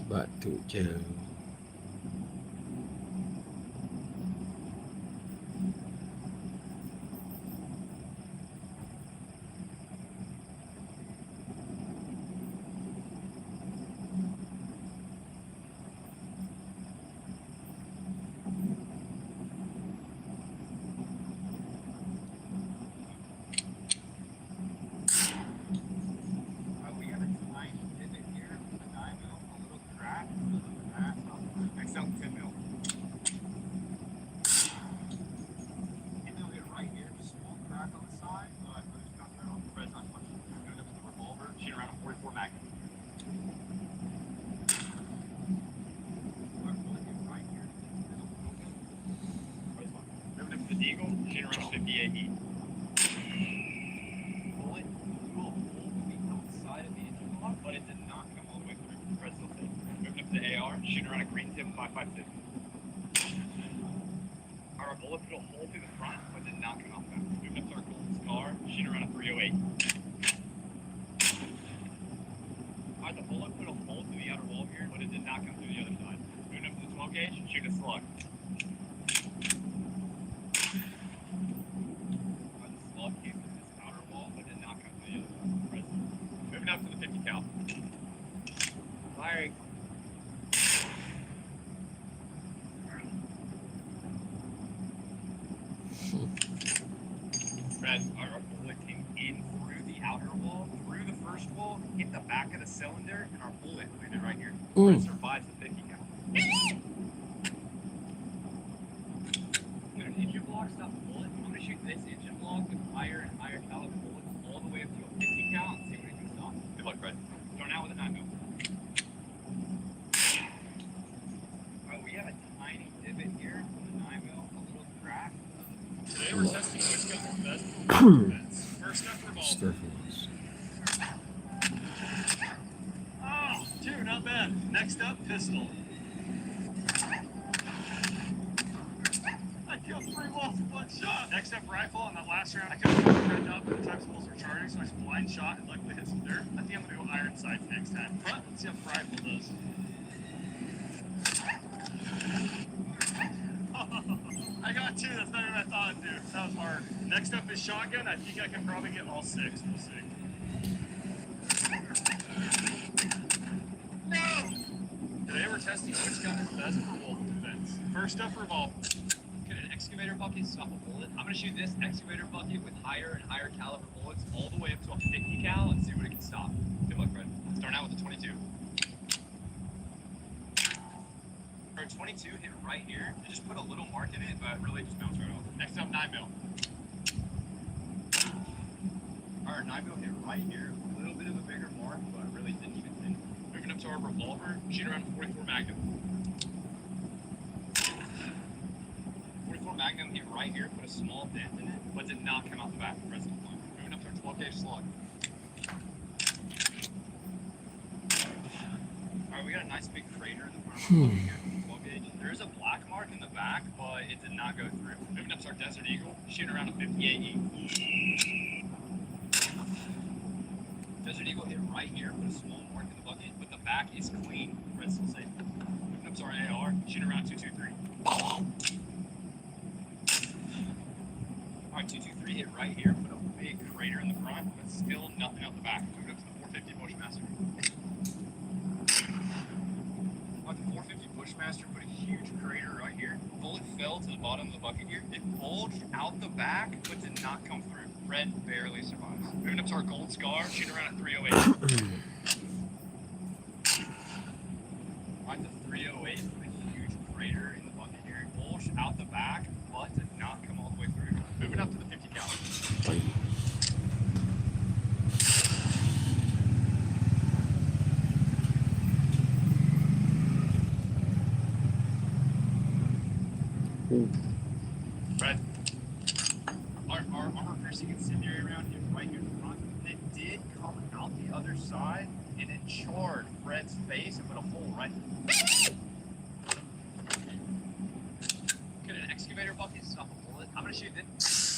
Batu je. Hole to the outside of the engine block, but it did not come all the way through. Moving up to the AR, shooting around a green tip 556. Our bullet put a hole through the front, but did not come the back. Moving up to our gold scar, shooting around a 308. Alright, the bullet put a hole through the outer wall here, but it did not come through the other side. Moving up to the 12 gauge, shooting a slug. Alright, the slug came through this outer wall, but did not come through the other side. Red still safe. Moving up to the 50 cal. Firing. Red, our bullet came in through the outer wall, through the first wall, hit the back of the cylinder, and our bullet landed right here. Mm. survives the 50 cal. Dude, engine block stop the bullet. I'm gonna shoot this engine block with higher and higher caliber bullets all the way up to a 50 cal and see what it can stop. Good luck, Fred. Starting out with a 9 mil. Alright, we have a tiny divot here on the 9 mil, a little crack. Today we're testing which gun is best for defense. First up, revolver. Stephens. Oh, two, not bad. Next up, pistol. I killed three wolves with one shot. Next up, rifle. On that last round, I couldn't get the gun up, but the time supposed were charging, so I just blind shot and luckily hit some dirt. I think I'm gonna go iron sights next time. But let's see how rifle does. Got two. That's better than I thought I'd do. That was hard. Next up is shotgun. I think I can probably get all six. We'll see. No! Today we're testing which gun is best for wolf defense. First up, revolver. Can an excavator bucket stop a bullet? I'm gonna shoot this excavator bucket with higher and higher caliber bullets all the way up to a 50 cal and see what it can stop. Good luck, Fred. Starting out with the 22. Our 22 hit right here. It just put a little mark in it, but really just bounced right off. Next up, 9 mil. Our 9 mil hit right here. A little bit of a bigger mark, but really didn't even hit. Moving up to our revolver, shoot around 44 Magnum. 44 Magnum hit right here, put a small dent in it, but did not come out the back. Rest of the point. Moving up to our 12 gauge slug. Alright, we got a nice big crater in the front hmm of our bucket here. 12 gauge. There is a black mark in the back, but it did not go to our Desert Eagle, shooting around a 58 E. Desert Eagle hit right here, put a small mark in the bucket, but the back is clean. Red's still safe. Up to our AR, shooting around 223. Alright, 223 hit right here, put a big crater in the front, but still nothing out the back. Moving up to the 450 Bushmaster. Like the 450 Bushmaster put a huge crater right here. To the bottom of the bucket here. It bulged out the back, but did not come through. Red barely survives. Moving up to our gold scar, shooting around at 308. Right to 308 with a huge crater in the bucket here. It bulged out the back, but did not come all the way through. Moving up to the 50 cal. Red. Our, our armor piercing incendiary round hit right here front. And it did come out the other side and it charred Fred's face and put a hole right. Can an excavator bucket stop a bullet? I'm gonna shoot this.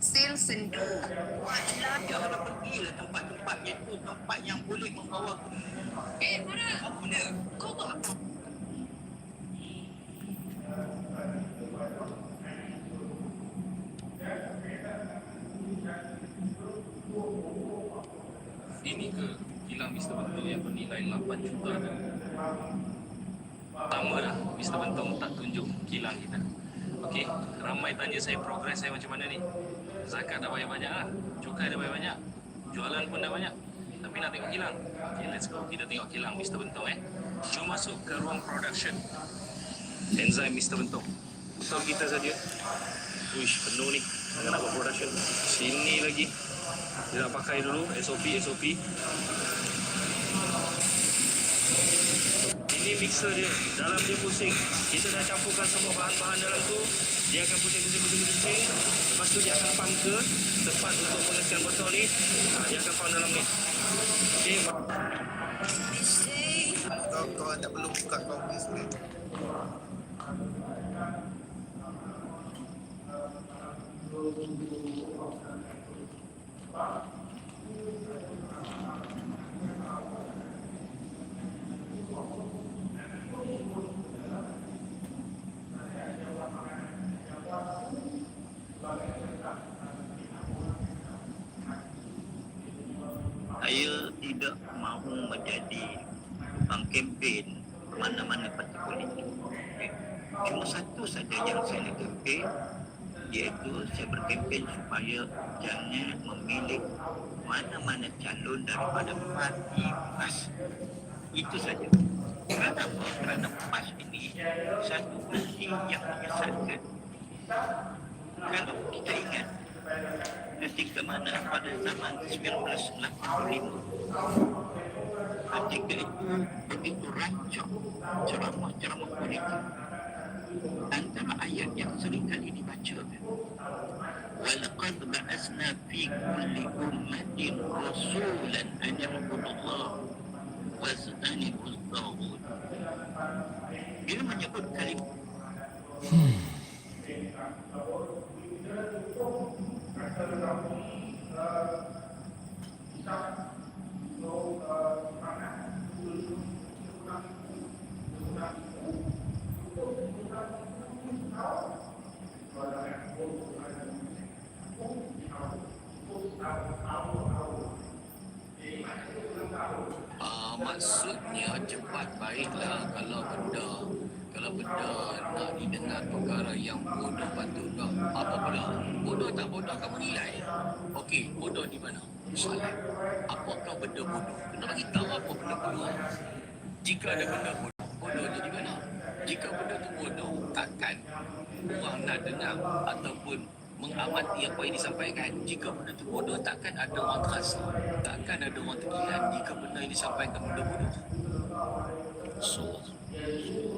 Sales syndrome. Wajar jangan pergilah tempat-tempat itu tempat yang boleh membawa Eh, mana? apa benda? Kau apa? Ini ke kilang Mr. Bentong yang bernilai 8 juta tu? Pertama dah, Mr. Bentong tak tunjuk kilang kita. Tanya saya progres saya macam mana ni. Zakat dah bayar banyak lah. Cukai dah bayar banyak. Jualan pun dah banyak. Tapi nak tengok kilang. Okay, let's go. Kita tengok kilang Mr. Bentong eh. Jom masuk ke ruang production. Enzyme Mr. Bentong. Betul kita saja. Uish, penuh ni. Nak buat production. Sini lagi. Nak pakai dulu SOP SOP. Ini mixer dia. Dalam dia pusing. Kita dah campurkan semua bahan-bahan dalam tu. Dia akan pusing pusing pusing pusing. Lepas tu dia akan pump ke tempat untuk mengesian botol ni. Ha, dia akan pump dalam ni. Okey. kau kau tak perlu buka kau punya sebenarnya. Saya tidak mahu menjadi pengkempen mana-mana parti politik. Cuma satu saja yang saya nak kempen iaitu saya berkempen supaya jangan memilih mana-mana calon daripada parti PAS. Itu saja. Kerana apa? Kerana PAS ini satu parti yang menyesatkan. Kalau kita ingat ketika mana pada zaman 1985 ketika itu begitu rancang ceramah-ceramah politik. Antara ayat yang sering kali dibaca walaqad ba'asna fi kulli ummatin rasulan an ya'budu Allah wa yastanibu Dia menyebut kalimah hmm. Ah, maksudnya cepat baiklah kalau benda kalau benda nak didengar perkara yang bodoh patut tak apa pula bodoh tak bodoh kamu nilai okey bodoh di mana soalan apakah benda bodoh kena bagi tahu apa benda bodoh jika ada benda bodoh bodohnya di mana jika benda tu bodoh takkan orang nak dengar ataupun mengamati apa yang disampaikan. Jika benda itu bodoh, takkan ada orang terasa. Takkan ada orang terkilan jika benda yang disampaikan benda bodoh. So, yang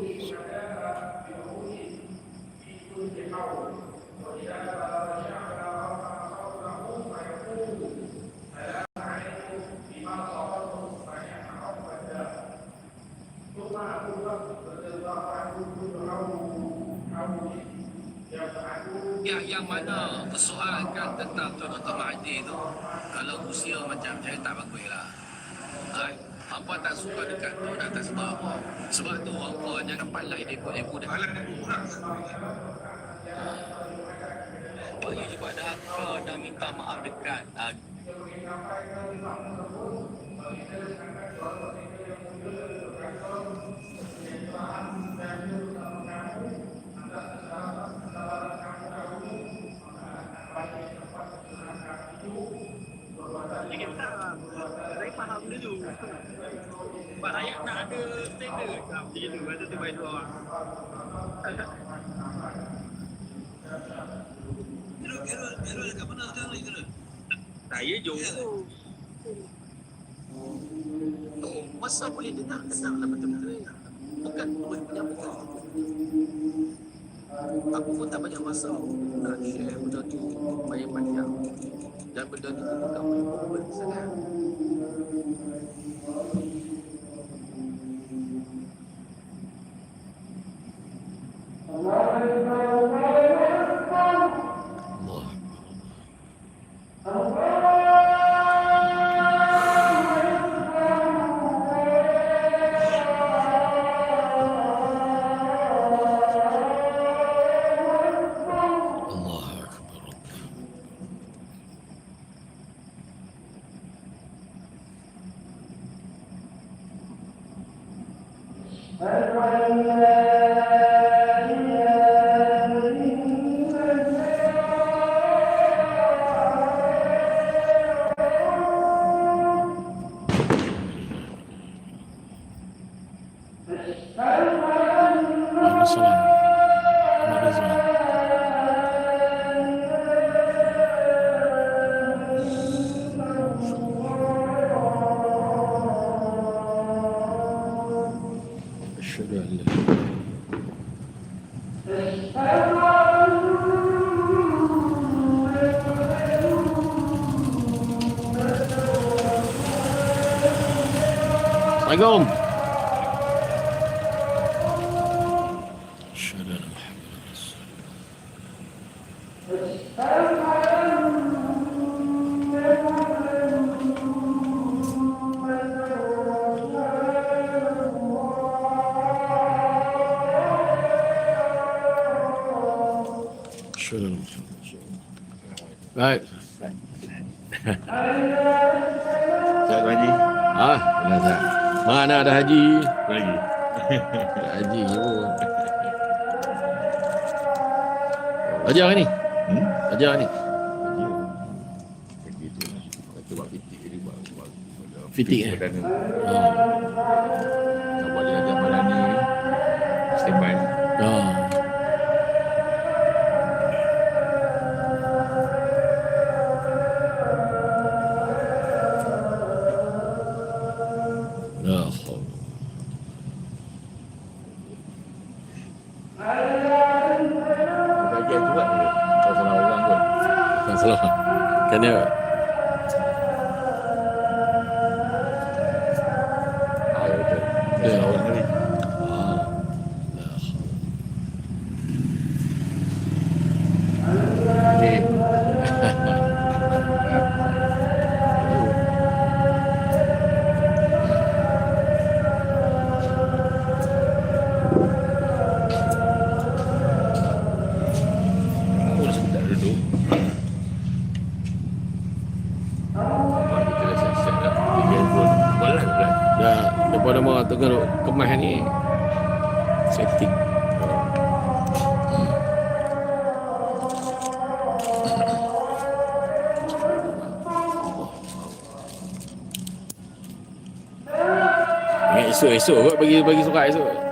yang mana persoalkan tentang Dr. Mahathir tu kalau usia macam saya tak bagus lah ha, apa tak suka dekat tu dah tak sebab apa? Sebab tu orang jangan palai dia pun aku dah Bagi daripada apa dah minta maaf dekat uh, Saya faham dulu. Sebab rakyat nak ada standard. Macam itu, kata tu baik dua orang. Kerul, kerul, dekat mana sekarang ni kerul? Saya jumpa. Oh, masa boleh dengar lah betul-betul ya. Bukan boleh menyampaikan Aku pun tak banyak masa nak share benda tu banyak-banyak Dan benda tu bukan boleh open sangat আসসালাম Baik. Tak haji. Ah, ha? tak. Mana ada haji? Lagi. Haji yo. Oh. Haji hari ni. Hmm? Ajar ni. Lah. Kata buat fitik jadi buat buat buat- Fitik, eh? perdana. Ah. Nak buat jenazah malam ni standby. Ah. La haul. Bagian juga. Tak salah. Kan dia tengah kemas ni setting. Ingat esok esok kot bagi bagi surat esok.